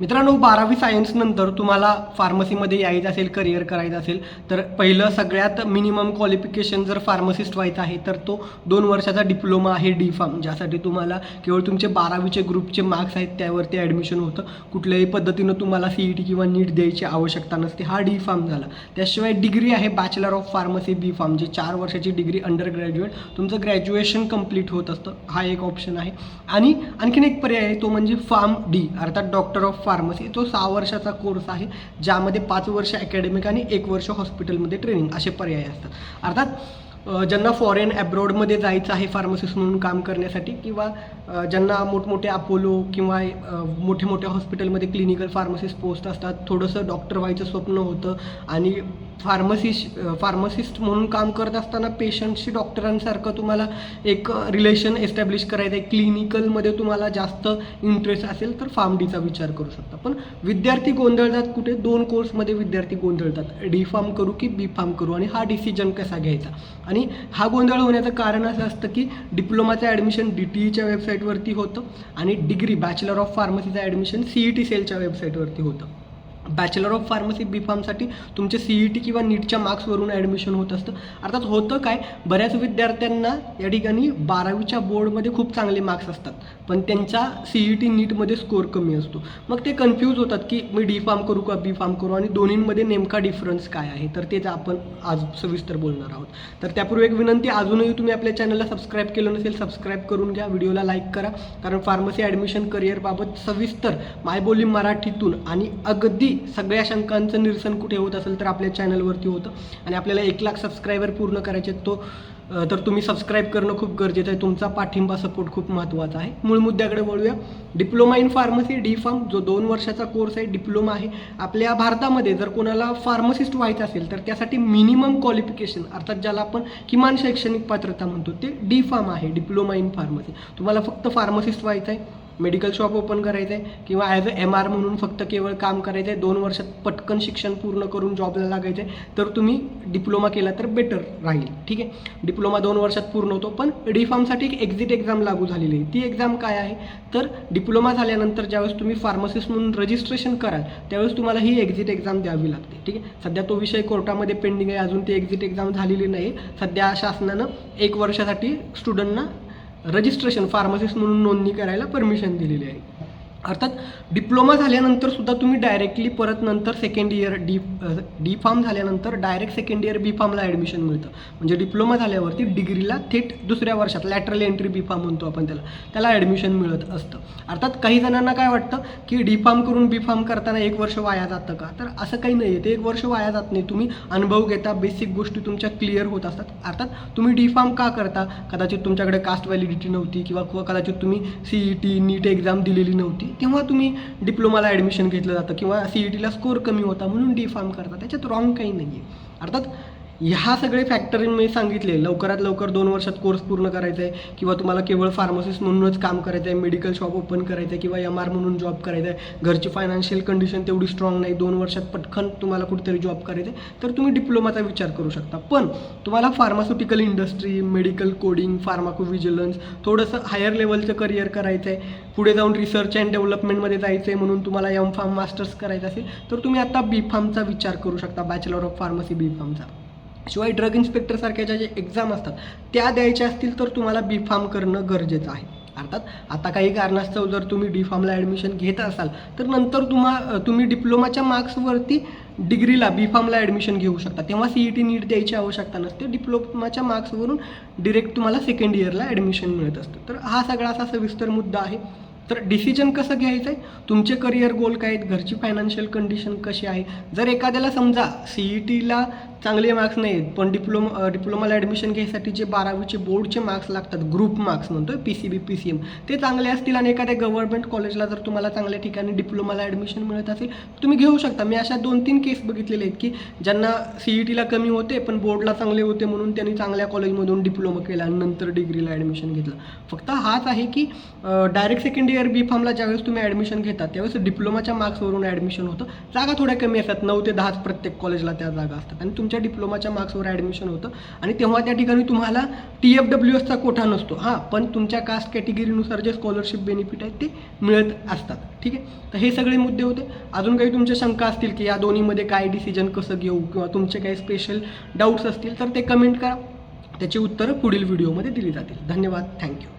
मित्रांनो बारावी सायन्स नंतर तुम्हाला फार्मसीमध्ये यायचं असेल करिअर करायचं असेल तर पहिलं सगळ्यात मिनिमम क्वालिफिकेशन जर फार्मसिस्ट व्हायचं आहे तर तो दोन वर्षाचा डिप्लोमा आहे डी फार्म ज्यासाठी तुम्हाला केवळ तुमचे बारावीचे ग्रुपचे मार्क्स आहेत त्यावरती ॲडमिशन होतं. कुठल्याही पद्धतीनं तुम्हाला सी ई टी किंवा नीट द्यायची आवश्यकता नसते. हा डी फार्म झाला. त्याशिवाय डिग्री आहे bachelor of pharmacy B pharm जे चार वर्षाची डिग्री अंडर ग्रॅज्युएट तुमचं ग्रॅज्युएशन कंप्लीट होत असतं. हा एक ऑप्शन आहे. आणि आणखीन एक पर्याय आहे तो म्हणजे फार्म डी अर्थात डॉक्टर ऑफ फार्मसी तो सहा वर्षाचा कोर्स आहे ज्यामध्ये पाच वर्ष अकॅडमिक आणि एक वर्ष हॉस्पिटलमध्ये ट्रेनिंग असे पर्याय असतात. अर्थात ज्यांना फॉरेन ॲब्रॉडमध्ये जायचं आहे फार्मसिस्ट म्हणून काम करण्यासाठी किंवा ज्यांना मोठमोठे अपोलो किंवा मोठे मोठ्या हॉस्पिटलमध्ये क्लिनिकल फार्मसिस्ट पोस्ट असतात थोडंसं डॉक्टर व्हायचं स्वप्न होतं आणि फार्मसिस्ट फार्मसिस्ट म्हणून काम करत असताना पेशंटशी डॉक्टरांसारखं तुम्हाला एक रिलेशन एस्टॅब्लिश करायचं आहे. क्लिनिकलमध्ये तुम्हाला जास्त इंटरेस्ट असेल तर फार्म डीचा विचार करू शकता. पण विद्यार्थी गोंधळतात कुठे? दोन कोर्समध्ये विद्यार्थी गोंधळतात. डी फार्म करू की बी फार्म करू? आणि हा डिसिजन कसा घ्यायचा? आणि आणि हा गोंधळ होण्याचं कारण असं असतं की डिप्लोमाचं ॲडमिशन डी टी ईच्या वेबसाईटवरती होतं आणि डिग्री बॅचलर ऑफ फार्मसीचं ॲडमिशन सी ई टी सेलच्या वेबसाईटवरती होतं. बॅचलर ऑफ फार्मसी बी फार्मसाठी तुमचे सी ई टी किंवा नीटच्या मार्क्सवरून ॲडमिशन होत असतं. अर्थात होतं काय बऱ्याच विद्यार्थ्यांना या ठिकाणी बारावीच्या बोर्डमध्ये खूप चांगले मार्क्स असतात. पण त्यांचा सी ई टी नीटमध्ये स्कोअर कमी असतो. मग ते कन्फ्यूज होतात की मी डी फार्म करू का बी फार्म करू आणि दोन्हींमध्ये नेमका डिफरन्स काय आहे? तर तेच आपण आज सविस्तर बोलणार आहोत. तर त्यापूर्वी एक विनंती अजूनही तुम्ही आपल्या चॅनलला सबस्क्राईब केलं नसेल सबस्क्राईब करून घ्या. व्हिडिओला लाईक करा. कारण फार्मसी ॲडमिशन करिअरबाबत सविस्तर मायबोली मराठीतून आणि अगदी सगळ्या शंकांचं निरसन कुठे होत असेल तर आपल्या चॅनलवरती होतं. आणि आपल्याला एक लाख सबस्क्रायबर पूर्ण करायचे आहेत, तो तर तुम्ही सबस्क्राईब करणं खूप गरजेचं आहे. तुमचा पाठिंबा सपोर्ट खूप महत्त्वाचा आहे. मूळ मुद्द्याकडे वळूया. Diploma in pharmacy D pharm जो दोन वर्षाचा कोर्स आहे डिप्लोमा आहे. आपल्या भारतामध्ये जर कोणाला फार्मसिस्ट व्हायचं असेल तर त्यासाठी मिनिमम क्वालिफिकेशन अर्थात ज्याला आपण किमान शैक्षणिक पात्रता म्हणतो ते डी फार्म आहे डिप्लोमा इन फार्मसी तुम्हाला फक्त फार्मसिस्ट व्हायचं आहे मेडिकल शॉप ओपन करायचं आहे किंवा ॲज अ एम आर म्हणून फक्त केवळ काम करायचं आहे दोन वर्षात पटकन शिक्षण पूर्ण करून जॉबला लागायचं आहे तर तुम्ही डिप्लोमा केला तर बेटर राहील. ठीक आहे? डिप्लोमा दोन वर्षात पूर्ण होतो. पण डी फार्मसाठी एक एक्झिट एक्झाम लागू झालेली आहे. ती एक्झाम काय आहे? तर डिप्लोमा झाल्यानंतर ज्यावेळेस तुम्ही फार्मसिस्ट म्हणून रजिस्ट्रेशन कराल त्यावेळेस तुम्हाला ही एक्झिट एक्झाम द्यावी लागते. ठीक आहे? सध्या तो विषय कोर्टामध्ये पेंडिंग आहे. अजून ती एक्झिट एक्झाम झालेली नाही. सध्या शासनानं एक वर्षासाठी स्टुडंटना रजिस्ट्रेशन फार्मसिस्ट म्हणून नोंदणी करायला परमिशन दिलेली आहे. अर्थात डिप्लोमा झाल्यानंतर सुद्धा तुम्ही डायरेक्टली परत नंतर second year D D pharm झाल्यानंतर डायरेक्ट सेकंड इयर बी फार्मला ॲडमिशन मिळतं. म्हणजे डिप्लोमा झाल्यावरती डिग्रीला थेट दुसऱ्या वर्षात लॅटरल एंट्री बी फार्म म्हणतो आपण त्याला त्याला ॲडमिशन मिळत असतं. अर्थात काही जणांना काय वाटतं की डी फार्म करून बी फार्म करताना एक वर्ष वाया जातं का? तर असं काही नाही आहे ते एक वर्ष वाया जात नाही. तुम्ही अनुभव घेता बेसिक गोष्टी तुमच्या क्लिअर होत असतात. अर्थात तुम्ही डी फार्म का करता? कदाचित तुमच्याकडे कास्ट व्हॅलिडिटी नव्हती किंवा कदाचित तुम्ही C E T NEET exam दिलेली नव्हती. किंवा तुम्ही डिप्लोमाला ॲडमिशन घेतलं जातं किंवा सी ई टीला स्कोअर कमी होता म्हणून डी फार्म करता त्याच्यात रॉंग काही नाही आहे अर्थात ह्या सगळे फॅक्टरी मी सांगितले. लवकरात लवकर दोन वर्षात कोर्स पूर्ण करायचा आहे किंवा तुम्हाला केवळ फार्मसिस्ट म्हणूनच काम करायचं आहे मेडिकल शॉप ओपन करायचं आहे किंवा एम आर म्हणून जॉब करायचा आहे घरची फायनान्शियल कंडिशन तेवढी स्ट्रॉंग नाही. दोन वर्षात पटकन तुम्हाला कुठेतरी जॉब करायचं आहे तर तुम्ही डिप्लोमाचा विचार करू शकता. पण तुम्हाला pharmaceutical industry medical coding pharmacovigilance थोडंसं हायर लेवलचं करिअर करायचं आहे पुढे जाऊन रिसर्च अँड डेव्हलपमेंटमध्ये जायचं आहे म्हणून तुम्हाला एम फार्म मास्टर्स करायचं असेल तर तुम्ही आता बी फार्मचा विचार करू शकता. बॅचलर ऑफ फार्मसी बी फार्मचा शिवाय ड्रग इन्स्पेक्टरसारख्या ज्या जे एक्झाम असतात त्या द्यायच्या असतील तर तुम्हाला बी फार्म करणं गरजेचं आहे. अर्थात आता काही कारणास्तव जर तुम्ही डी फार्मला ॲडमिशन घेत असाल तर नंतर तुम्हा तुम्ही डिप्लोमाच्या मार्क्सवरती डिग्रीला बी फार्मला ॲडमिशन घेऊ शकता. तेव्हा सी ई टी नीट द्यायची आवश्यकता नसते. डिप्लोमाच्या मार्क्सवरून डिरेक्ट तुम्हाला सेकंड इयरला ॲडमिशन मिळत असतं. तर हा सगळा असा सविस्तर मुद्दा आहे. तर डिसिजन कसं घ्यायचं आहे तुमचे करिअर गोल काय आहेत? घरची फायनान्शियल कंडिशन कशी आहे? जर एखाद्याला समजा सी ई टीला चांगले मार्क्स नाही आहेत पण डिप्लोमा डिप्लोमाला ॲडमिशन घ्यायसाठी जे बारावीचे बोर्डचे मार्क्स लागतात ग्रुप मार्क्स म्हणतो P C B P C M ते चांगले असतील आणि एखाद्या गव्हर्नमेंट कॉलेजला जर तुम्हाला चांगल्या ठिकाणी डिप्लोमाला ॲडमिशन मिळत असेल तुम्ही घेऊ शकता. मी अशा दोन तीन केस बघितलेले आहेत की ज्यांना सी ई टीला कमी होते पण बोर्डला चांगले होते म्हणून त्यांनी चांगल्या कॉलेजमधून डिप्लोमा केला आणि नंतर डिग्रीला ॲडमिशन घेतलं. फक्त हाच आहे की डायरेक्ट सेकंड इयर बी फॉर्मला ज्यावेळेस तुम्ही ॲडमिशन घेता त्यावेळेस डिप्लोमाच्या मार्क्सवरून ॲडमिशन होतं. जागा थोड्या कमी असतात नऊ ते दहाच प्रत्येक कॉलेजला त्या जागा असतात. आणि तुमच्या डिप्लोमाच्या मार्क्सवर ॲडमिशन होतं. आणि तेव्हा त्या ठिकाणी तुम्हाला टी एफ डब्ल्यू एसचा कोठा नसतो. हां पण तुमच्या कास्ट कॅटेगरीनुसार जे स्कॉलरशिप बेनिफिट आहेत ते मिळत असतात. ठीक आहे? तर हे सगळे मुद्दे होते. अजून काही तुमच्या शंका असतील की या दोन्हीमध्ये काय डिसिजन कसं घेऊ किंवा तुमचे काही स्पेशल डाऊट्स असतील तर ते कमेंट करा. त्याची उत्तरं पुढील व्हिडिओमध्ये दिली जातील. धन्यवाद. थँक्यू